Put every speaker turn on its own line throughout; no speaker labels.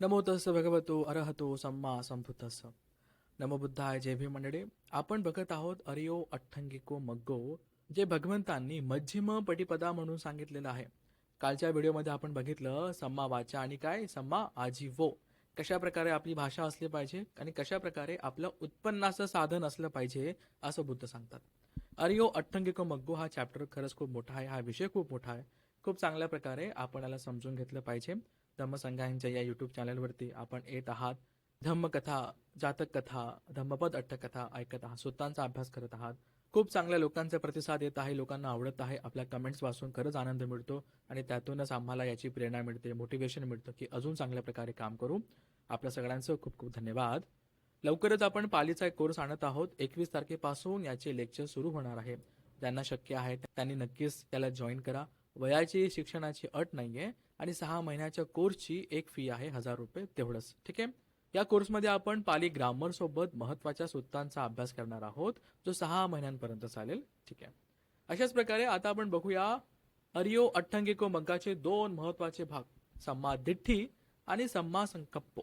नमो तस् भगवतो अरहतो सम्मा संभुतस नमो बुद्धाय जय भीम मंडळी। आपण बघत आहोत अरिओ अठ्ठंगिको मग्गो जे भगवंतांनी मध्यम पटिपदा म्हणून सांगितलेलं आहे. कालच्या व्हिडिओमध्ये आपण बघितलं सम्मा वाचा आणि काय? सम्मा आजीवो. कशा प्रकारे आपली भाषा असली पाहिजे आणि कशा प्रकारे आपलं उत्पन्नाचं साधन असलं पाहिजे असं बुद्ध सांगतात. अरिओ अठ्ठंगिको मग्गो हा चॅप्टर खरंच खूप मोठा आहे हा विषय खूप मोठा आहे. खूप चांगल्या प्रकारे आपण याला समजून घेतलं पाहिजे. धम्मसंघांच्या या युट्यूब चॅनलवरती आपण येत आहात. धम्मकथा जातक कथा धम्मपद अट्टकथा ऐकत आहात. स्वतःचा अभ्यास करत आहात. खूप चांगल्या लोकांचा प्रतिसाद येत आहे लोकांना आवडत आहे. आपल्या कमेंट्स वाचून खरंच आनंद मिळतो आणि त्यातूनच आम्हाला याची प्रेरणा मिळते मोटिवेशन मिळतं की अजून चांगल्या प्रकारे काम करू. आपल्या सगळ्यांचं खूप खूप धन्यवाद. लवकरच आपण पालीचा एक कोर्स आणत आहोत. एकवीस तारखेपासून याचे लेक्चर सुरू होणार आहे. ज्यांना शक्य आहे त्यांनी नक्कीच त्याला जॉईन करा. वयाची शिक्षणाची अट नाहीये. आणि सहा महिन्याच्या कोर्सची एक फी आहे हजार रुपये तेवढंच. ठीक आहे? या कोर्समध्ये आपण पाली ग्रामर सोबत महत्त्वाच्या सूत्रांचा अभ्यास करणार आहोत जो सहा महिन्यांपर्यंत चालेल. ठीक आहे? अशाच प्रकारे आता आपण बघूया अरिओ अठ्ठंगिको मग्गाचे दोन महत्त्वाचे भाग सम्मा दिठ्ठी आणि सम्मा संकप्पो.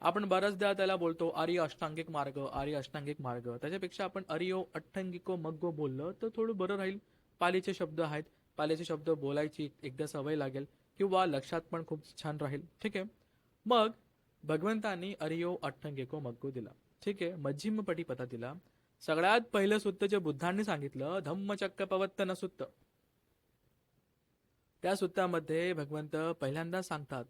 आपण बऱ्याचदा त्याला बोलतो आर्य अष्टांगिक मार्ग आर्य अष्टांगिक मार्ग. त्याच्यापेक्षा आपण अरिओ अठ्ठंगिको मग्गो बोललं तर थोडं बरं राहील. पालीचे शब्द आहेत. पालीचे शब्द बोलायची एकदा सवय लागेल. किंवा लक्षात पण खूप छान राहील. ठीक आहे? मग भगवंतांनी अरियो अठ्ठंगिको मग्गू दिला. ठीक आहे? मज्जिमपटी पता दिला. सगळ्यात पहिलं सुत्त जे बुद्धांनी सांगितलं धम्मचक्क पवत्तन सुत्त. त्या सुत्तामध्ये भगवंत पहिल्यांदा सांगतात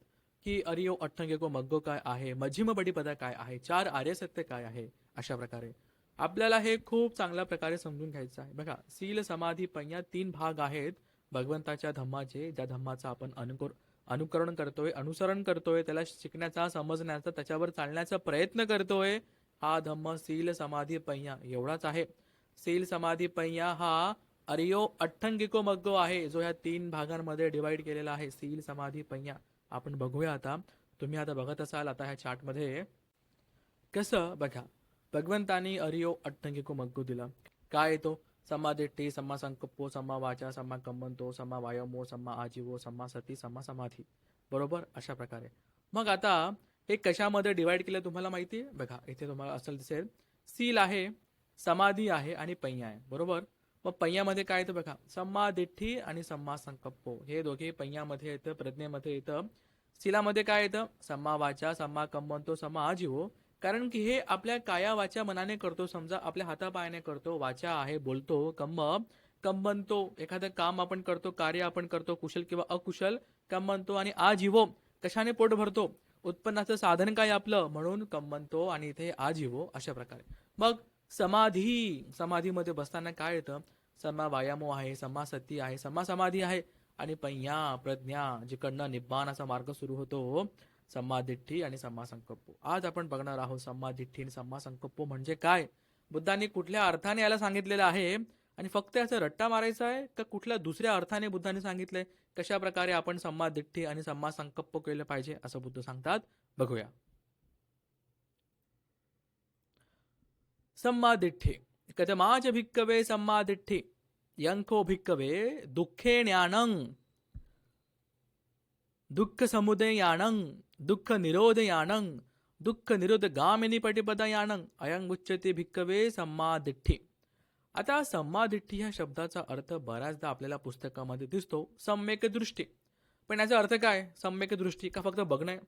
की अरियो अठ्ठंगिको मग्गो काय आहे? मझिमपटी पदा काय आहे? चार आर्य सत्य काय आहे? अशा प्रकारे. आपल्याला हे खूप चांगल्या प्रकारे समजून घ्यायचं आहे. बघा सील समाधी पय्या तीन भाग आहेत. भगवंताच्या धम्माचे ज्या धम्माचा आपण अनुकुर अनुकरण करतोय अनुसरण करतोय त्याला शिकण्याचा समजण्याचा त्याच्यावर चालण्याचा प्रयत्न करतोय हा धम्म सील समाधी पहिया एवढाच आहे. सील समाधी पहिया हा अरियो अठ्ठंगिको मग्गो आहे जो ह्या तीन भागांमध्ये डिवाइड केलेला आहे सील समाधी पय्या आपण बघूया आता तुम्ही आता बघत असाल आता ह्या चार्टमध्ये. कसं बघा भगवंतानी अरियो अठ्ठंगिको मग्गो दिला. काय येतो सम्मा समा सम्मा संकप्पो सम्मा वाचा सम्मा कम्मंतो सम्मा वायमो सम्मा आजीवो सम्मा सती सम्मा समाधी बरोबर? अशा प्रकारे. मग आता हे कशामध्ये डिवाइड केलं तुम्हाला माहिती आहे? बघा इथे तुम्हाला असं दिसेल. सील आहे समाधी आहे आणि पय्या आहे. बरोबर? मग पय्यामध्ये काय येतं बघा? समाधिठ्ठी आणि सम्मा संकप्पो. हे दोघे पय्यामध्ये येतं प्रज्ञेमध्ये येतं. सिलामध्ये काय येतं? सम्मा वाचा सम्मा कम्मंतो सम्मा आजीवो. कारण की हे आपल्या काया वाच्या मनाने करतो समजा आपल्या हातापायाने करतो वाचा आहे बोलतो कम्म कंबनतो एखादं काम आपण करतो कार्य आपण करतो कुशल किंवा अकुशल कंबनतो आणि आजीवो कशाने पोट भरतो? उत्पन्नाचं साधन काय आपलं? म्हणून कंबनतो आणि इथे आजीवो अशा प्रकारे. मग समाधी समाधीमध्ये बसताना काय येतं? समा व्यायामो आहे समा सती आहे समा समाधी आहे. आणि पय्या प्रज्ञा जिकडनं निब्बाणाचा मार्ग सुरू होतो सम्मादिठ्ठी आणि सम्मा संकप्पो आज आपण बघणार आहोत सम्मादिठ्ठी आणि संमासंकप्पो म्हणजे काय? बुद्धांनी कुठल्या अर्थाने याला सांगितलेलं आहे? आणि फक्त याचा रट्टा मारायचा आहे का कुठल्या दुसऱ्या अर्थाने बुद्धांनी सांगितलंय? कशा प्रकारे आपण सम्मादिठ्ठी आणि सम्मा संकप्प केलं पाहिजे असं बुद्ध सांगतात? बघूया. संमादिठ्ठी कथमाच भिक्कवे संमादिठ्ठी यंको भिक्कवे दुःखे ज्ञानं दुःख समुदयानं दुःख निरोधयानं दुःख निरोध गामिनी पटिपदयानं अयंग उच्यते भिक्कवे सम्मादिठ्ठी आता सम्मादिठ्ठी ह्या शब्दाचा अर्थ बऱ्याचदा आपल्याला पुस्तकामध्ये दिसतो सम्यक दृष्टी. पण याचा अर्थ काय? सम्यक दृष्टी का फक्त बघणं? आहे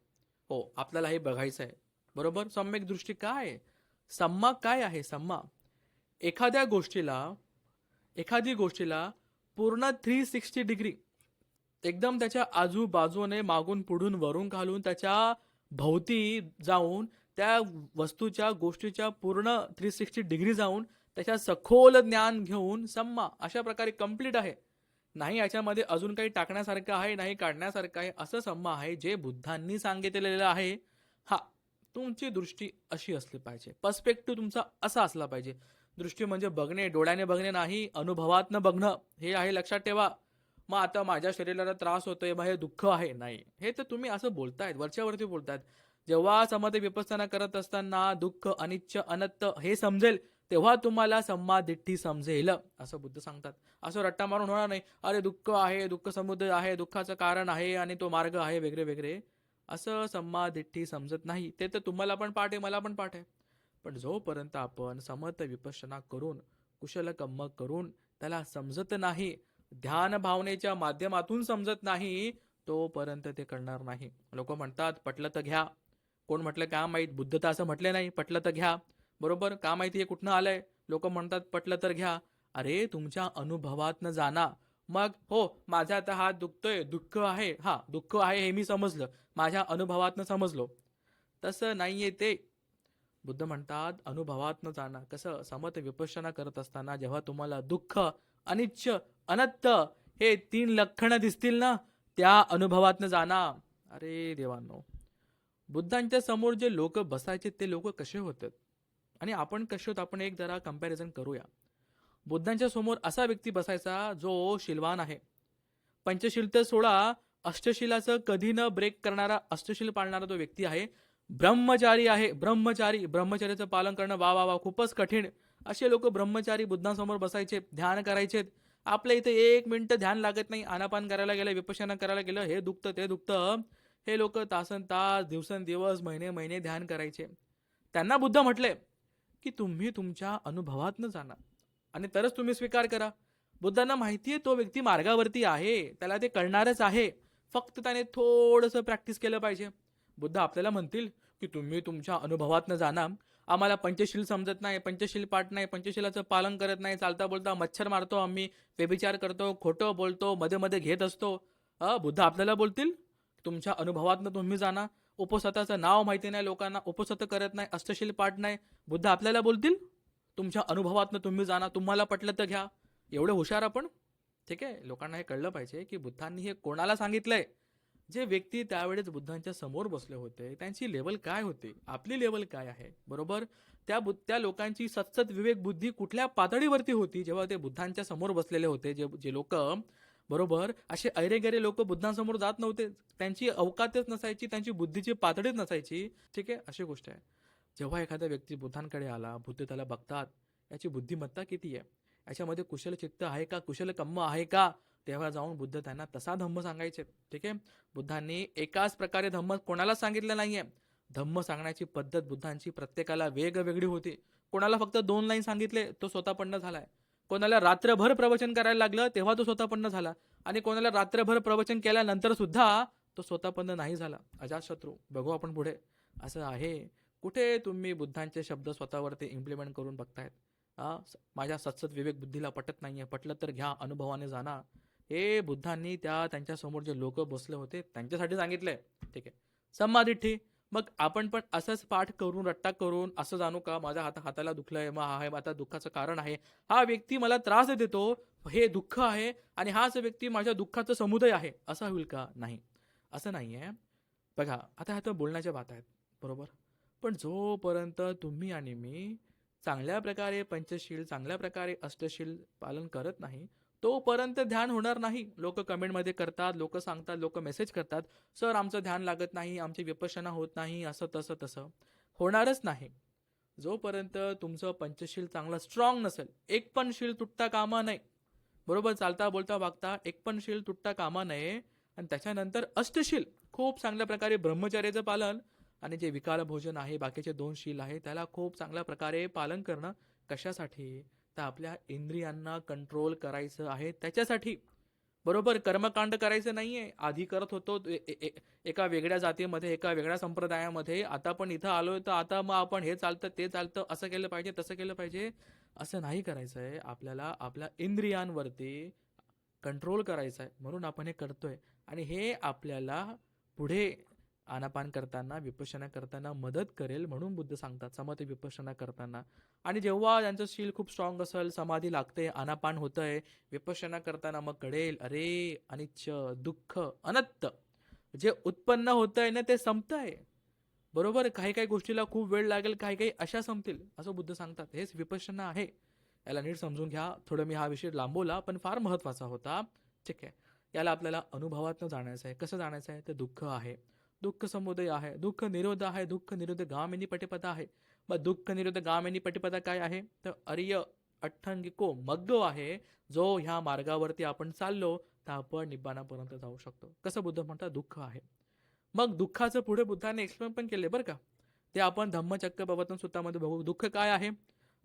हो आपल्याला हे बघायचं आहे बरोबर? सम्यक दृष्टी काय? सम्मा काय आहे? सम्मा. एखाद्या गोष्टीला एखादी गोष्टीला पूर्ण थ्री सिक्स्टी डिग्री एकदम त्याच्या आजूबाजूने मागून पुढून वरून घालून त्याच्या भोवती जाऊन त्या वस्तूच्या गोष्टीच्या पूर्ण थ्री सिक्स्टी डिग्री जाऊन त्याच्या सखोल ज्ञान घेऊन सम्मा अशा प्रकारे कंप्लीट आहे. नाही याच्यामध्ये अजून काही टाकण्यासारखं आहे नाही काढण्यासारखं आहे असं सम्मा आहे जे बुद्धांनी सांगितलेलं आहे. हा तुमची दृष्टी अशी असली पाहिजे. पर्स्पेक्टिव्ह तुमचा असा असला पाहिजे. दृष्टी म्हणजे बघणे डोळ्याने बघणे नाही अनुभवातनं बघणं हे आहे लक्षात ठेवा. मग आता माझ्या शरीराला त्रास होतोय मग हे दुःख आहे? नाही. हे तर तुम्ही असं बोलतायत वरच्यावरती बोलतायत. जेव्हा समाधी विपस्थाना करत असताना दुःख अनिच्छ अनत्त हे समजेल तेव्हा तुम्हाला सम्मादिट्ठी समजेल. असं बुद्ध सांगतात. असं रट्टा मारून होणार नाही. अरे दुःख आहे दुःख समुद्र आहे दुःखाचं कारण आहे आणि तो मार्ग आहे वगैरे वगैरे असं सम्मा दिठ्ठी समजत नाही. ते तर तुम्हाला पण पाठ आहे मला पण पाठ आहे. पण जोपर्यंत आपण समत विपश्यना करून कुशल कम्म करून त्याला समजत नाही ध्यान भावनेच्या माध्यमातून समजत नाही तोपर्यंत ते करणार नाही. लोक म्हणतात पटलं तर घ्या. कोण म्हटलं का माहीत बुद्ध तर असं म्हटले नाही पटलं तर घ्या. बरोबर का माहिती हे कुठनं आलंय? लोक म्हणतात पटलं तर घ्या. अरे तुमच्या अनुभवातनं जाना. मग हो माझा आता हात दुखतोय दुःख आहे. हा दुःख आहे हे मी समजलं माझ्या अनुभवातनं समजलो. तसं नाहीये ते. बुद्ध म्हणतात अनुभवातनं जाणं कसं समत विपश्यना करत असताना जेव्हा तुम्हाला दुःख अनिच्छ अनत्त हे तीन लक्षणं दिसतील ना त्या अनुभवातनं जाणा अरे देवांनो बुद्धांच्या समोर जे लोक बसायचे ते लोक कसे होतात? आणि आपण कसे होत? आपण एक जरा कंपॅरिझन करूया. बुद्धांच्या समोर असा व्यक्ती बसायचा जो शिलवान आहे. पंचशील तर सोळा अष्टशिलाचं कधी न ब्रेक करणारा अष्टशील पाळणारा तो व्यक्ती आहे. ब्रह्मचारी आहे. ब्रह्मचारी ब्रह्मचार्याचं पालन करणं वा वा वा खूपच कठीण. असे लोक ब्रह्मचारी बुद्धांसमोर बसायचे ध्यान करायचे आपल्या इथे एक मिनटं ध्यान लागत नाही. आनापान करायला गेलं विपशना करायला गेलं हे दुखतं ते दुखतं. हे लोक तासन तास दिवसेंदिवस महिने महिने ध्यान करायचे. त्यांना बुद्ध म्हटले की तुम्ही तुमच्या अनुभवातनं जाणार. आणि तरच तुम्ही स्वीकार करा. बुद्धांना माहिती आहे तो व्यक्ती मार्गावरती आहे. त्याला ते कळणारच आहे. फक्त त्याने थोडंसं प्रॅक्टिस केलं पाहिजे. बुद्ध आपल्याला म्हणतील की तुम्ही तुमच्या अनुभवातनं जाणार. आम्हाला पंचशील समजत नाही पंचशील पाठ नाही पंचशीलाचं पालन करत नाही चालता बोलता मच्छर मारतो आम्ही व्यभिचार करतो खोटं बोलतो मध्ये मध्ये घेत असतो. अ बुद्ध आपल्याला बोलतील? तुमच्या अनुभवातनं तुम्ही जाणार उपसताचं नाव माहिती नाही लोकांना उपसत करत नाही अष्टशील पाठ नाही. बुद्ध आपल्याला बोलतील? तुमच्या अनुभवातनं तुम्ही जाणार तुम्हाला पटलं तर घ्या. एवढं हुशार आपण? ठीक आहे लोकांना हे कळलं पाहिजे की बुद्धांनी हे कोणाला सांगितलंय? जे व्यक्ती त्यावेळेस बुद्धांच्या समोर बसले होते त्यांची लेवल काय होते? आपली लेवल काय आहे? बरोबर? त्या बु त्या लोकांची सतसत विवेक बुद्धी कुठल्या पातळीवरती होती? जेव्हा ते बुद्धांच्या समोर बसलेले होते जे जे लोक बरोबर? असे ऐरेगेरे लोक बुद्धांसमोर जात नव्हते. त्यांची अवकातच नसायची त्यांची बुद्धीची पातळीच नसायची. ठीक आहे? अशी गोष्ट आहे. जेव्हा एखादा व्यक्ती बुद्धांकडे आला बुद्ध त्याला बघतात याची बुद्धिमत्ता किती आहे? याच्यामध्ये कुशल चित्त आहे का? कुशल कम्म आहे का? तेव्हा जाऊन बुद्ध त्यांना तसा धम्म सांगायचे. ठीक आहे? बुद्धांनी एकाच प्रकारे धम्म कोणालाच सांगितलं नाहीये? धम्म सांगण्याची पद्धत बुद्धांची प्रत्येकाला वेगवेगळी होती. कोणाला फक्त दोन लाईन सांगितले तो स्वतःपन्न झालाय. कोणाला रात्रभर प्रवचन करायला लागलं तेव्हा तो स्वतःपन्न झाला. आणि कोणाला रात्रभर प्रवचन केल्यानंतर सुद्धा तो स्वतःपन्न नाही झाला. अजातशत्रू बघू आपण पुढे. असं आहे. कुठे तुम्ही बुद्धांचे शब्द स्वतःवरती इम्प्लिमेंट करून बघतायत? माझ्या सत्सत विवेक बुद्धीला पटत नाहीये. पटलं तर घ्या अनुभवाने जाणा. हे बुद्धांनी त्या त्यांच्यासमोर जे लोक बसले होते त्यांच्यासाठी सांगितलंय. ठीक आहे. समाधिठी मग आपण पण असंच पाठ करून रट्टा करून असं जाणू का माझ्या हात हाताला दुखलंय मग हा आहे आता दुःखाचं कारण आहे. हा व्यक्ती मला त्रास देतो हे दुःख आहे आणि हाच व्यक्ती माझ्या दुःखाचं समुदय आहे. असं होईल का? नाही. असं नाही आहे. बघा आता ह्यात बोलण्याच्या बात आहेत. बरोबर? पण जोपर्यंत तुम्ही आणि मी चांगल्या प्रकारे पंचशील चांगल्या प्रकारे अष्टशील पालन करत नाही तोपर्यंत ध्यान होणार नाही. लोक कमेंटमध्ये करतात लोक सांगतात लोक मेसेज करतात. सर आमचं ध्यान लागत नाही आमची विपशना होत नाही असं तसं तसं. होणारच नाही. जोपर्यंत तुमचं पंचशील चांगलं स्ट्रॉंग नसेल एक पण शील तुटता कामा नये. बरोबर? चालता बोलता वागता एक पण शील तुटता कामा नये. आणि त्याच्यानंतर अष्टशील खूप चांगल्या प्रकारे ब्रह्मचर्याचं पालन आणि जे विकार भोजन आहे बाकीचे दोन शील आहे त्याला खूप चांगल्या प्रकारे पालन करणं कशासाठी? तर आपल्या इंद्रियांना कंट्रोल करायचं आहे. त्याच्यासाठी बरोबर कर्मकांड करायचं नाही आहे आधी करत होतो ए- ए- ए- एका वेगळ्या जातीमध्ये एका वेगळ्या संप्रदायामध्ये. आता पण इथं आलोय तर आता मग आपण हे चालतं ते चालतं असं केलं पाहिजे तसं केलं पाहिजे. असं नाही करायचं आहे आपल्याला आपल्या इंद्रियांवरती कंट्रोल करायचं आहे म्हणून आपण हे करतोय. आणि हे आपल्याला पुढे आनापान करताना विपशना करताना मदत करेल म्हणून बुद्ध सांगतात. समते विपशना करताना. आणि जेव्हा त्यांचं शील खूप स्ट्रॉंग असेल समाधी लागते आनापान होतंय विपशना करताना मग कळेल अरे अनिच्छ दुःख अनत्त. जे उत्पन्न होतंय ना ते संपतंय. बरोबर? काही काही गोष्टीला खूप वेळ लागेल काही काही अशा संपतील असं बुद्ध सांगतात. हेच विपशना आहे. याला नीट समजून घ्या. थोडं मी हा विषय लांबवला पण फार महत्त्वाचा होता. ठीक आहे. याला आपल्याला अनुभवातनं जाणायचं आहे. कसं जाणायचं आहे? तर दुःख आहे. दुःख समुदय आहे दुःख निरोध आहे दुःख निरोध गामिनी पटिपदा आहे. मग दुःख निरोध गामिनी पटिपदा काय आहे? तर अर्य अठ्ठंगिको मग्गो आहे जो ह्या मार्गावरती आपण चाललो तर आपण निब्बाणापर्यंत जाऊ शकतो. कसं बुद्ध म्हणतात? दुःख आहे. मग दुःखाचं पुढे बुद्धाने एक्सप्लेन पण केले बरं का? ते आपण धम्मचक्र प्रवर्तन सूत्रामध्ये बघू. दुःख काय आहे?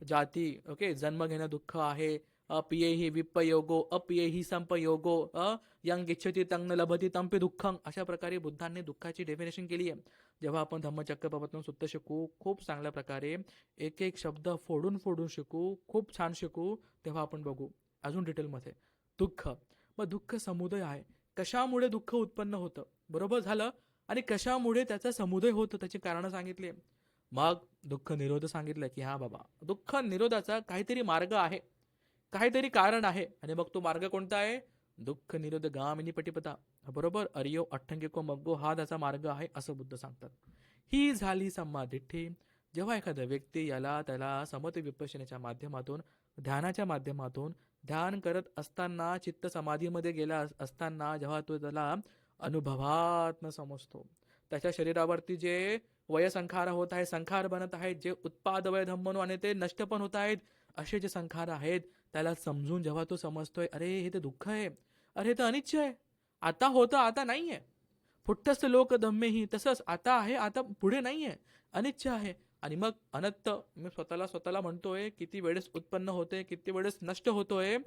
जाती ओके जन्म घेणं दुःख आहे अपिये ही विपयोगो अपिये ही संपयोगो अ यंग इच्छती तंग लभती तंपी दुःखं अशा प्रकारे बुद्धांनी दुःखाची डेफिनेशन केली आहे जेव्हा आपण धम्मचक्र प्रवर्तन शिकू खूप चांगल्या प्रकारे एक एक शब्द फोडून फोडून शिकू खूप छान शिकू तेव्हा आपण बघू अजून डिटेलमध्ये दुःख मग दुःख समुदय आहे कशामुळे दुःख उत्पन्न होतं बरोबर झालं आणि कशामुळे त्याचा समुदय होतं त्याची कारणं सांगितली मग दुःख निरोध सांगितलं की हा बाबा दुःख निरोधाचा काहीतरी मार्ग आहे काहीतरी कारण आहे. आणि मग तो मार्ग कोणता आहे? दुःख निरोध गामिनी पटिपता बरोबर? अरियो अठ्ठंगिको मग्गो हा त्याचा मार्ग आहे असं बुद्ध सांगतात. ही झाली समाधिठ्ठी जेव्हा एखादा व्यक्ती याला त्याला समत विपशनेच्या माध्यमातून ध्यानाच्या माध्यमातून ध्यान करत असताना चित्त समाधीमध्ये गेला असताना जेव्हा तो त्याला अनुभवात्म समजतो. त्याच्या शरीरावरती जे वयसंखार होत आहे संखार बनत आहेत जे उत्पाद वय धम्मनो आणि ते नष्ट पण होत आहेत असे जे संखार आहेत त्याला समजून जेव्हा तो समजतोय अरे हे तर दुःख आहे. अरे हे तर अनिच्छ आहे. आता होतं आता नाही आहे फुट्टस्त लोक दम्मेही तसंच आता आहे आता पुढे नाही आहे अनिच्छ आहे. आणि मग अनंत मी स्वतःला स्वतःला म्हणतोय किती वेळेस उत्पन्न होते किती वेळेस नष्ट होतोय?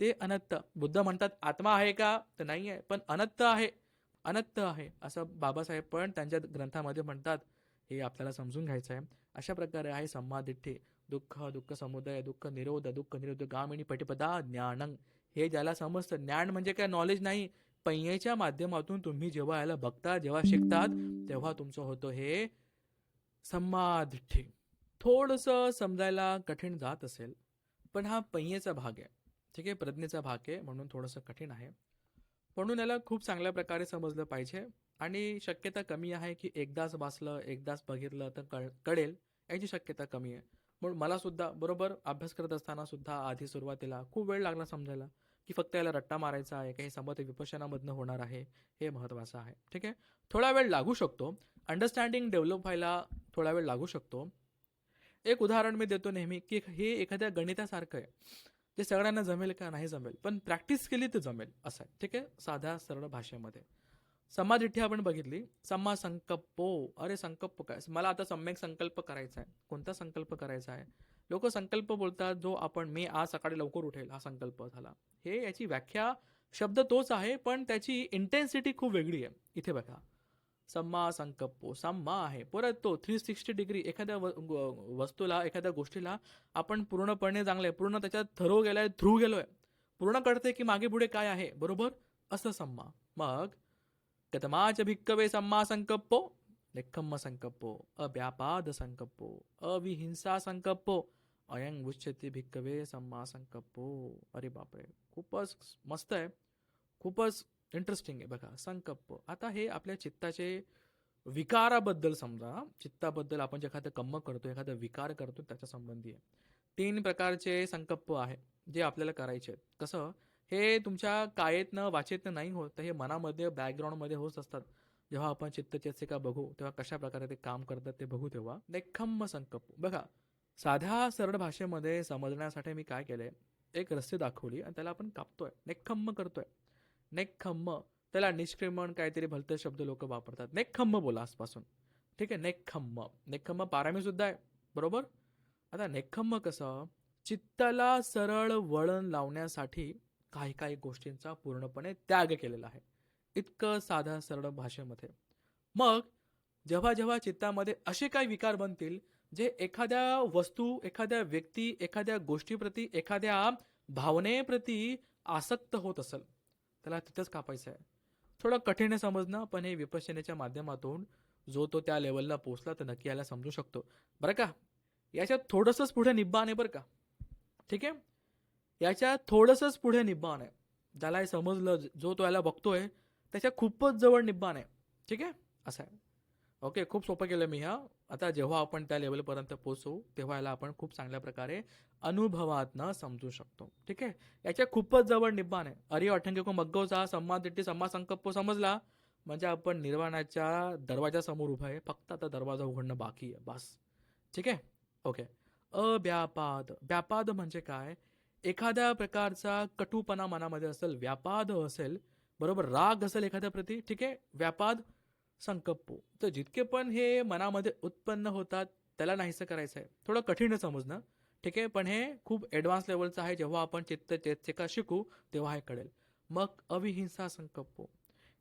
ते अनंत बुद्ध म्हणतात आत्मा आहे का? तर नाही आहे पण अनंत आहे. अनंत आहे. असं बाबासाहेब पण त्यांच्या ग्रंथामध्ये म्हणतात. हे आपल्याला समजून घ्यायचं आहे अशा प्रकारे आहे संमादिठ्ठे दुःख दुःख समुदाय दुःख निरोध दुःख निरोध गामिणी पटिपदा ज्ञानंग हे ज्याला समजतं ज्ञान म्हणजे काय नॉलेज नाही. पैयेच्या माध्यमातून तुम्ही जेव्हा याला बघता जेव्हा शिकतात तेव्हा तुमचं होतं हे संमादिठ्ठे थोडंसं समजायला कठीण जात असेल पण हा पैयेचा भाग आहे ठीक आहे प्रज्ञेचा भाग आहे म्हणून थोडंसं कठीण आहे म्हणून याला खूप चांगल्या प्रकारे समजलं पाहिजे आणि शक्यता कमी आहे की एकदाच वाचलं एकदाच बघितलं तर कळ कळेल याची शक्यता कमी आहे म्हणून मला सुद्धा बरोबर अभ्यास करत असताना सुद्धा आधी सुरुवातीला खूप वेळ लागला समजायला की फक्त याला रट्टा मारायचा आहे काही समत विपशनामधनं होणार आहे हे महत्त्वाचं आहे. ठीक आहे? थोडा वेळ लागू शकतो. अंडरस्टँडिंग डेव्हलप व्हायला थोडा वेळ लागू शकतो. एक उदाहरण मी देतो नेहमी की हे एखाद्या गणितासारखं आहे. ते सगळ्यांना जमेल का? नाही जमेल. पण प्रॅक्टिस केली तर जमेल. असं आहे. ठीक आहे? साध्या सरळ भाषेमध्ये. समाधिठी आपण बघितली. सम्मा संकप्पो अरे संकल्प काय? मला आता सम्यक संकल्प करायचा आहे. कोणता संकल्प करायचा आहे? लोक संकल्प बोलतात जो आपण मी आज सकाळी लवकर उठेल हा संकल्प झाला. हे याची व्याख्या शब्द तोच आहे पण त्याची इंटेन्सिटी खूप वेगळी आहे. इथे बघा. सम्मा संकप्पो सम्मा आहे. परत तो थ्री सिक्स्टी डिग्री एखाद्या वस्तूला एखाद्या गोष्टीला आपण पूर्णपणे चांगलंय पूर्ण त्याच्यात थरो गेलाय थ्रू गेलोय. पूर्ण कळते की मागे पुढे काय आहे? बरोबर? असं सम्मा. मग कथमाच भिक्कवे सम्मा संकप्पो निखम्म संकप्पो अव्यापाद संकप्पो अविहिंसा संकप्पो अयंग उच्यते भिक्कवे सम्मा संकप्पो अरे बापरे खूपच मस्त आहे खूपच इंटरेस्टिंग आहे बघा संकप्प. आता हे आपल्या चित्ताचे विकाराबद्दल समजा चित्ताबद्दल आपण जे एखादं कम्म करतो एखादा विकार करतो त्याच्या संबंधी आहे. तीन प्रकारचे संकप्प आहे जे आपल्याला करायचे आहेत. कसं? हे तुमच्या कायेतनं वाचेतनं नाही होत. तर हे मनामध्ये बॅकग्राऊंडमध्ये होत असतात. जेव्हा आपण चित्तचेसिका बघू तेव्हा कशा प्रकारे ते काम करतात ते बघू तेव्हा. नेखम्म संकप बघा साध्या सरळ भाषेमध्ये समजण्यासाठी मी काय केलंय? एक रस्ते दाखवली आणि त्याला आपण कापतोय. नेखम्म करतोय. नेखम्म त्याला निष्क्रमण काहीतरी भलते शब्द लोक वापरतात. नेखम्म बोला आजपासून. ठीक आहे? नेखम्म नेखम्म पारामी सुद्धा आहे. बरोबर? आता नेखम्म कसं? चित्ताला सरळ वळण लावण्यासाठी काही काही गोष्टींचा पूर्णपणे त्याग केलेला आहे. इतकं साध्या सरळ भाषेमध्ये. मग जेव्हा जेव्हा चित्तामध्ये असे काही विकार बनतील जे एखाद्या वस्तू एखाद्या व्यक्ती एखाद्या गोष्टीप्रती एखाद्या भावनेप्रती आसक्त होत असेल त्याला तिथंच कापायचं आहे. थोडं कठीण आहे समजणं पण हे विपश्यनेच्या माध्यमातून जो तो त्या लेवलला पोहोचला तर नक्की याला समजू शकतो. बरं का? याच्यात थोडंसंच पुढे निब्बा आहे बरं का? ठीक आहे? याच्या थोडंसंच पुढे निब्बाण आहे. ज्याला हे समजलं जो तो याला बघतोय त्याच्या खूपच जवळ निब्बाण आहे. ठीक आहे? असं आहे. ओके खूप सोपं केलं मी हा. आता जेव्हा आपण त्या लेवलपर्यंत पोचू तेव्हा याला आपण खूप चांगल्या प्रकारे अनुभवातनं समजू शकतो. ठीक आहे? याच्या खूपच जवळ निब्बाण आहे. अरे अठ्ठ्याण्णव को मग्गवचा सम्मा दिट्टी सम्मा संकल्प समजला? म्हणजे आपण निर्वाणाच्या दरवाजासमोर उभा आहे. फक्त आता दरवाजा उघडणं बाकी आहे. बस. ठीक आहे? ओके. अव्यापाद. व्यापाद म्हणजे काय? एखाद्या प्रकारचा कटुपणा मनामध्ये असेल व्यापाद असेल बरोबर राग असेल एखाद्या प्रती ठीक आहे व्यापाद संकप्पो तर जितके पण हे मनामध्ये उत्पन्न होतात त्याला नाहीसं करायचं आहे थोडं कठीण समजणं ठीक आहे पण हे खूप ॲडव्हान्स लेवलचं आहे. जेव्हा आपण चित्त चेतचेका शिकू तेव्हा हे कळेल. मग अविहिंसा संकप्पो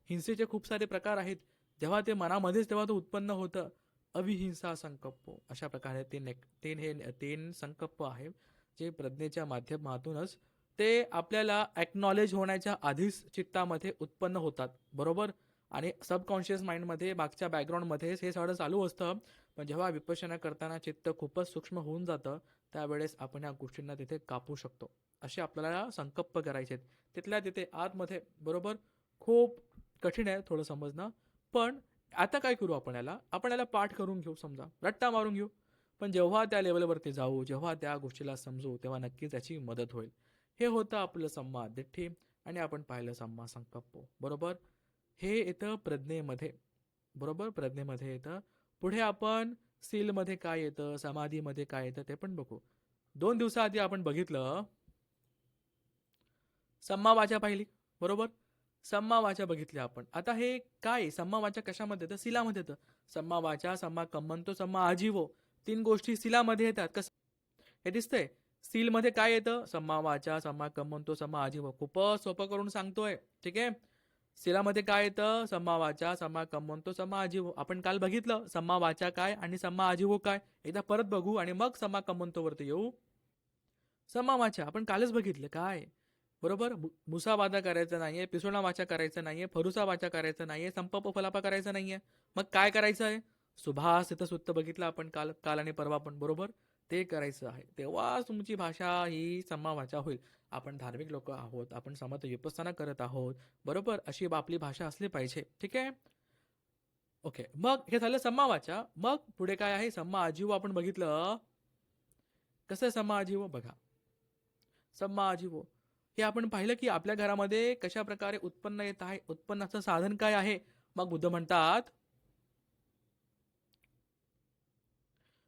हिंसेचे खूप सारे प्रकार आहेत. जेव्हा ते मनामध्येच तेव्हा ते उत्पन्न होतं अविहिंसा संकप्पो अशा प्रकारे ते नेक तीन हे तीन संकप्प आहे. जे प्रज्ञेच्या माध्यमातूनच ते आपल्याला ॲक्नॉलेज होण्याच्या आधीच चित्तामध्ये उत्पन्न होतात. बरोबर? आणि सबकॉन्शियस माइंडमध्ये मागच्या बॅकग्राऊंडमध्येच हे सगळं चालू असतं. पण जेव्हा विपश्यना करताना चित्त खूपच सूक्ष्म होऊन जातं त्यावेळेस आपण या गोष्टींना तिथे कापू शकतो. असे आपल्याला संकल्प करायचे आहेत. तिथल्या तिथे आतमध्ये बरोबर? खूप कठीण आहे थोडं समजणं. पण आता काय करू आपण याला? आपण याला पाठ करून घेऊ समजा. रट्टा मारून घेऊ. पण जेव्हा त्या लेवलवरती जाऊ जेव्हा त्या गोष्टीला समजू तेव्हा नक्कीच त्याची मदत होईल. हे होतं आपलं सम्मा दिठ्ठी आणि आपण पाहिलं सम्मा संकप्पो बरोबर? हे येतं प्रज्ञेमध्ये. बरोबर? प्रज्ञेमध्ये येतं. पुढे आपण सीलमध्ये काय येतं समाधीमध्ये काय येतं ते पण बघू. दोन दिवसाआधी आपण बघितलं. सम्मा वाचा पाहिली. बरोबर? सम्मा वाचा बघितली आपण. आता हे काय? सम्मा वाचा कशामध्ये येतं? सिलामध्ये येतं. सम्मा वाचा सम्मा कम्मंतो सम्मा आजीवो. तीन गोष्टी सिलामध्ये येतात. कसं? हे दिसतंय. सीलमध्ये काय येतं? सम्मा वाचा सम्मा कम्मंतो सम्मा आजीवो. खूपच सोपं करून सांगतोय. ठीक आहे? सिलामध्ये काय येतं? सम्मा वाचा सम्मा कम्मंतो सम्मा आजीवो. आपण काल बघितलं सम्मा वाचा काय आणि सम्मा आजीवो काय? एकदा परत बघू आणि मग सम्मा कम्मंतो वरती येऊ. सम्मा वाचा आपण कालच बघितलं काय? बरोबर? मु- मुसावादा करायचा नाहीये पिसोणा वाचा करायचं नाहीये फरुसा वाचा करायचं नाहीये संप फलापा करायचं नाहीये. मग काय करायचं आहे सुभाष इथं बघितलं आपण काल काल आणि परवा पण बरोबर? ते करायचं आहे. तेव्हा तुमची भाषा ही सम्मा वाचा होईल. आपण धार्मिक लोक आहोत आपण समत विपस्थाना करत आहोत बरोबर? अशी आपली भाषा असली पाहिजे ठीक आहे? ओके मग हे झालं सम्मा वाचा मग पुढे काय आहे? सम्मा आजीव आपण बघितलं. कसं आहे सम्मा आजीव? बघा. सम्मा आजीव. हे आपण पाहिलं की आपल्या घरामध्ये कशा प्रकारे उत्पन्न येत आहे उत्पन्नाचं साधन काय आहे? मग बुद्ध म्हणतात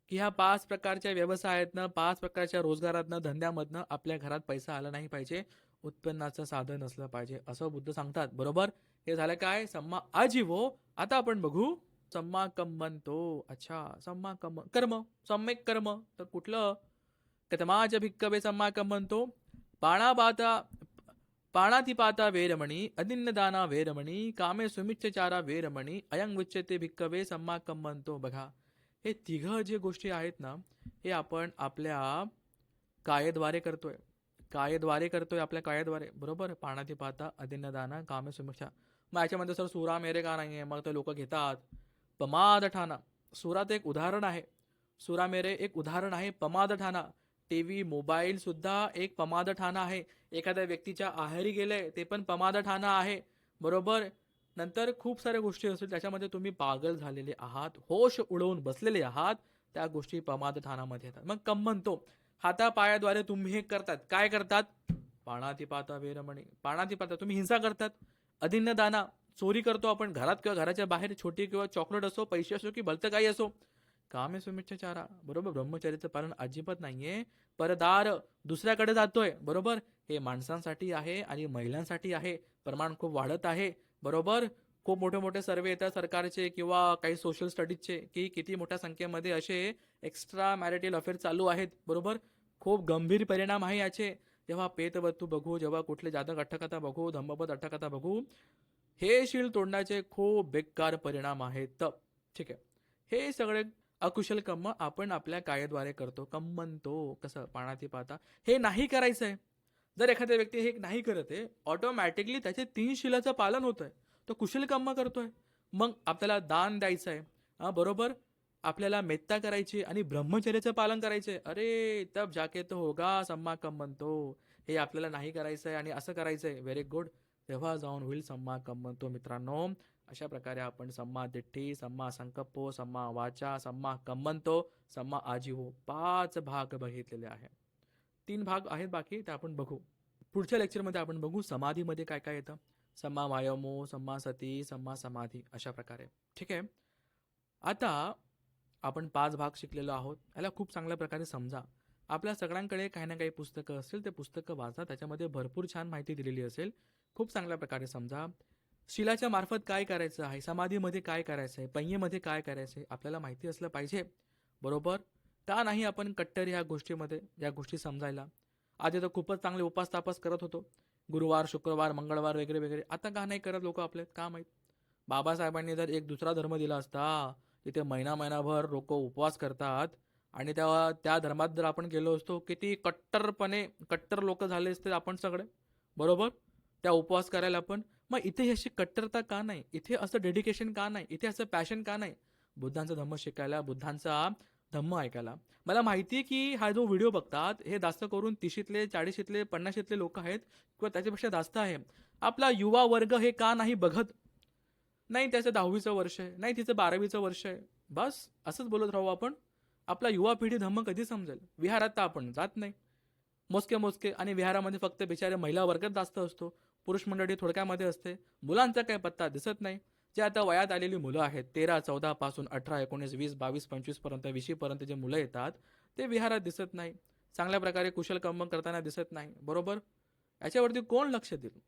की ह्या पाच प्रकारच्या व्यवसायातनं पाच प्रकारच्या रोजगारातनं धंद्यामधनं आपल्या घरात पैसा आला नाही पाहिजे उत्पन्नाचं साधन असलं पाहिजे असं बुद्ध सांगतात. बरोबर? हे झालं काय? सम्मा आजीवो आता आपण बघू. सम्मा कम्मंतो अच्छा सम्मा कम कर्म. सम्यक कर्म. तर कुठलं? कथमाच भिक्कवे सम्मा कम्मंतो पाणापाता पाणातिपाता वेरमणी अदिन्नदाना वेरमणी कामे सुमिच्छचारा वेरमणी अयंग उच्यते भिक्कवे सम्मा कम्मंतो बघा. हे तिघं जे गोष्टी आहेत ना हे आपण आपल्या कायद्वारे करतोय. कायद्वारे करतोय आपल्या कायद्वारे. बरोबर? पाण्याचे पाहता अदिन्नदाना कामे सुमिक्षा. मग याच्यामध्ये सर सुरा मेरे का नाही आहे मग ते लोक घेतात. पमाद ठाणा. सुरात एक उदाहरण आहे. सुरा मेरे एक उदाहरण आहे. पमाद ठाणा. टी व्ही मोबाईल सुद्धा एक पमाद ठाणा आहे. एखाद्या व्यक्तीच्या आहारी गेलंय ते पण पमाद ठाणा आहे. बरोबर? नंतर खूप साऱ्या गोष्टी असतील त्याच्यामध्ये तुम्ही पागल झालेले आहात होश उडवून बसलेले आहात त्या गोष्टी पमाद ठाणामध्ये येतात. मग कम म्हणतो हातापायाद्वारे तुम्ही हे करतात. काय करतात? पाणाती पाता वेरमणी पाणाती पाता तुम्ही हिंसा करतात. अदिन्न दाना चोरी करतो आपण घरात किंवा घराच्या बाहेर छोटी किंवा चॉकलेट असो पैसे असो की भलतं काही असो. कामे सुमिच्छाचारा बरोबर? ब्रह्मचर्याचं पालन अजिबात नाहीये. परदार दुसऱ्याकडे जातोय बरोबर? हे माणसांसाठी आहे आणि महिलांसाठी आहे. प्रमाण खूप वाढत आहे. बरोबर? खूप मोठे मोठे सर्वे येतात सरकारचे किंवा काही सोशल स्टडीजचे की किती मोठ्या संख्येमध्ये असे एक्स्ट्रा मॅरिटल अफेअर चालू आहेत. बरोबर? खूप गंभीर परिणाम आहे याचे. जेव्हा पेतवत्तू बघू जेव्हा कुठले जातक अठ्ठकथा बघू धम्मपद अठ्ठकथा बघू हे शील तोडण्याचे खूप बेकार परिणाम आहेत. ठीक आहे. हे सगळे अकुशल कम्म आपण आपल्या कायद्वारे करतो. कम्मनतो कसं पाण्यात पाहता. हे नाही करायचं आहे जर एखाद्या व्यक्ती हे नाही करत आहे ऑटोमॅटिकली त्याचे तीन शिलाचं पालन होत आहे तो कुशल कर्म करतोय. मग आपल्याला दान द्यायचं आहे हा बरोबर? आपल्याला मेत्ता करायची आणि ब्रह्मचर्याचं पालन करायचंय. अरे तब जाके तो होगा सम्मा कम म्हणतो हे आपल्याला नाही करायचंय आणि असं करायचंय. व्हेरी गुड तेव्हा जाऊन होईल सम्मा कम म्हणतो मित्रांनो. अशा प्रकारे आपण सम्मा दिठ्ठी सम्मा संकप्पो सम्मा वाचा सम्मा कम्मंतो सम्मा आजीवो पाच भाग बघितलेले आहे तीन भाग आहेत बाकी ते आपण बघू. पुढच्या लेक्चरमध्ये आपण बघू समाधीमध्ये काय काय येतं. सम्मा वायमो सम्मा सती सम्मा समाधी अशा प्रकारे. ठीक आहे? आता आपण पाच भाग शिकलेलो आहोत. याला खूप चांगल्या प्रकारे समजा. आपल्या सगळ्यांकडे काही ना काही पुस्तकं असतील ते पुस्तकं वाचा. त्याच्यामध्ये भरपूर छान माहिती दिलेली असेल. खूप चांगल्या प्रकारे समजा. शिलाच्या मार्फत काय करायचं आहे? समाधीमध्ये काय करायचं आहे पंयेमध्ये काय करायचं आहे आपल्याला माहिती असलं पाहिजे. बरोबर? का नाही आपण कट्टर ह्या गोष्टीमध्ये या गोष्टी समजायला? आधी तर खूपच चांगले उपास तापास करत होतो. गुरुवार शुक्रवार मंगळवार वगैरे वगैरे. आता का नाही करत लोक आपले? का माहीत? बाबासाहेबांनी जर एक दुसरा धर्म दिला असता तिथे महिना महिनाभर लोक उपवास करतात आणि त्या त्या धर्मात जर आपण गेलो असतो किती कट्टरपणे कट्टर लोक झाले असते आपण सगळे. बरोबर? त्या उपवास करायला आपण मग इथे अशी कट्टरता का नाही? इथे असं डेडिकेशन का नाही? इथे असं पॅशन का नाही? बुद्धांचा धर्म शिकायला बुद्धांचा धम्म ऐकायला. मला माहिती आहे की हा जो व्हिडिओ बघतात हे जास्त करून तीशीतले चाळीशीतले पन्नाशीतले लोक आहेत किंवा त्याच्यापेक्षा जास्त आहे. आपला युवा वर्ग हे का नाही बघत? नाही त्याचं दहावीचं वर्ष आहे नाही तिचं बारावीचं वर्ष आहे. बस असंच बोलत राहू आपण. आपला युवा पिढी धम्म कधी समजेल? विहारात तर आपण जात नाही. मोजके मोजके आणि विहारामध्ये फक्त बिचारे महिला वर्गच जास्त असतो. पुरुष मंडळी थोडक्यामध्ये असते. मुलांचा काही पत्ता दिसत नाही. जे आता वयात आलेली मुलं आहेत तेरा चौदा पासून अठरा एकोणीस वीस बावीस पंचवीसपर्यंत पर्यंत जे मुलं येतात ते विहारात दिसत नाही. चांगल्या प्रकारे कुशल कर्म करताना दिसत नाही. बरोबर? याच्यावरती कोण लक्ष देईल?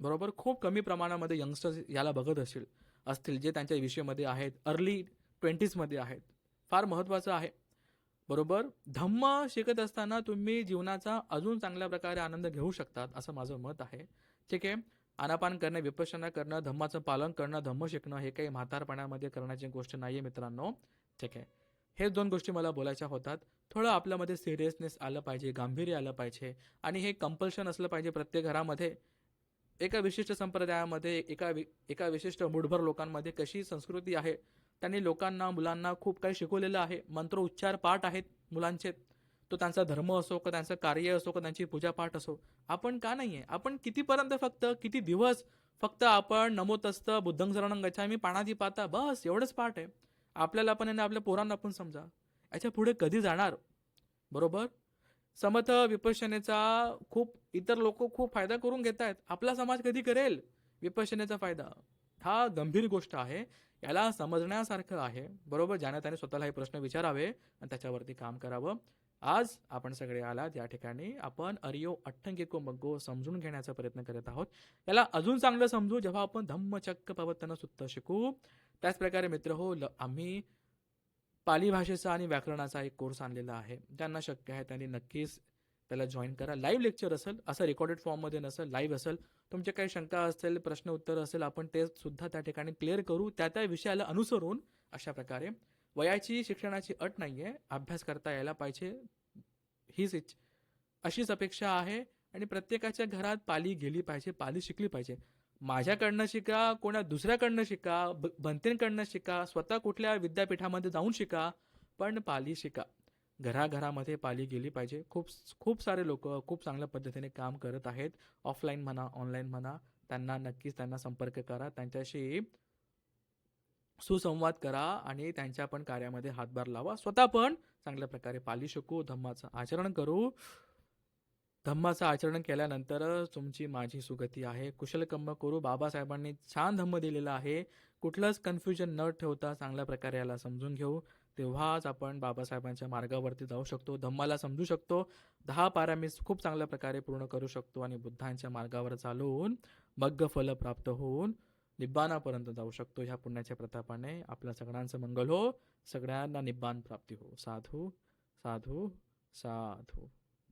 बरोबर? खूप कमी प्रमाणामध्ये यंगस्टर्स याला बघत असतील असतील जे त्यांच्या विषयामध्ये आहेत अर्ली ट्वेंटीजमध्ये आहेत. फार महत्त्वाचं आहे. बरोबर? धम्म शिकत असताना तुम्ही जीवनाचा अजून चांगल्या प्रकारे आनंद घेऊ शकतात असं माझं मत आहे. ठीक आहे? आनापान करणं विपश्यना करणं धम्माचं पालन करणं धम्म शिकणं हे काही म्हातारपणामध्ये करण्याची गोष्ट नाही आहे मित्रांनो. ठीक आहे. हे दोन गोष्टी मला बोलायच्या होतात. थोडं आपल्यामध्ये सिरियसनेस आलं पाहिजे गांभीर्य आलं पाहिजे आणि हे कंपल्शन असलं पाहिजे प्रत्येक घरामध्ये. एका विशिष्ट संप्रदायामध्ये एका वि एका विशिष्ट मूठभर लोकांमध्ये कशी संस्कृती आहे? त्यांनी लोकांना मुलांना खूप काही शिकवलेलं आहे. मंत्र उच्चार पाठ आहेत मुलांचे. तो त्यांचा धर्म असो का त्यांचं कार्य असो का त्यांची पूजापाठ असो आपण का नाही आहे आपण कितीपर्यंत फक्त किती दिवस फक्त आपण नमोत असतं बुद्धंग शरणं गच्छामी पाणाधी पाता बस एवढंच पाठ आहे. आपल्याला पण आणि आपल्या पोरांना पण समजा. याच्यापुढे कधी जाणार? बरोबर? समथ विपशनेचा खूप इतर लोक खूप फायदा करून घेत आहेत आपला समाज कधी करेल? विपशनेचा फायदा. हा गंभीर गोष्ट आहे. याला समजण्यासारखं आहे. बरोबर? ज्याने त्याने स्वतःला हे प्रश्न विचारावे आणि त्याच्यावरती काम करावं. आज आपण सगळे आलात या ठिकाणी आपण अरियो अठ्ठंगिको मग्गो समजून घेण्याचा प्रयत्न करत आहोत. याला अजून चांगलं समजू जेव्हा आपण धम्मचक्क पवत्तन सुत्त शिकू. त्याचप्रकारे मित्र हो ल आम्ही पाली भाषेचा आणि व्याकरणाचा एक कोर्स आणलेला आहे. ज्यांना शक्य आहे त्यांनी नक्कीच त्याला जॉईन करा. लाईव्ह लेक्चर असेल असं रेकॉर्डेड फॉर्ममध्ये नसेल लाईव्ह असेल तुमचे काही शंका असेल प्रश्न उत्तर असेल आपण ते सुद्धा त्या ठिकाणी क्लिअर करू. त्या त्या विषयाला अनुसरून अशा प्रकारे वयाची शिक्षणाची अट नाही आहे अभ्यास करता यायला पाहिजे. हीच इच्छ. अशीच अपेक्षा आहे आणि प्रत्येकाच्या घरात पाली गेली पाहिजे पाली शिकली पाहिजे. माझ्याकडनं शिका कोणा दुसऱ्याकडनं शिका ब बनतेंकडनं शिका स्वतः कुठल्या विद्यापीठामध्ये जाऊन शिका पण पाली शिका. घराघरामध्ये पाली गेली पाहिजे. खूप खूप सारे लोक खूप चांगल्या पद्धतीने काम करत आहेत. ऑफलाईन म्हणा ऑनलाईन म्हणा त्यांना नक्कीच त्यांना संपर्क करा. त्यांच्याशी सुसंवाद करा आणि त्यांच्या पण कार्यामध्ये हातभार लावा. स्वतः पण चांगल्या प्रकारे पाली शकू. धम्माचं आचरण करू. धम्माचं आचरण केल्यानंतर तुमची माझी सुगती आहे. कुशलकर्म करू. बाबासाहेबांनी छान धम्म दिलेला आहे. कुठलंच कन्फ्युजन न ठेवता चांगल्या प्रकारे याला समजून घेऊ. तेव्हाच आपण बाबासाहेबांच्या मार्गावरती जाऊ शकतो. धम्माला समजू शकतो. दहा पारा मी खूप चांगल्या प्रकारे पूर्ण करू शकतो आणि बुद्धांच्या मार्गावर चालून मग्ग फल प्राप्त होऊन निब्बानापर्यंत जाऊ शकतो ह्या पुण्याच्या प्रतापाने. आपल्या सगळ्यांचं मंगल हो. सगळ्यांना निब्बान प्राप्ती हो. साधू साधू साधू.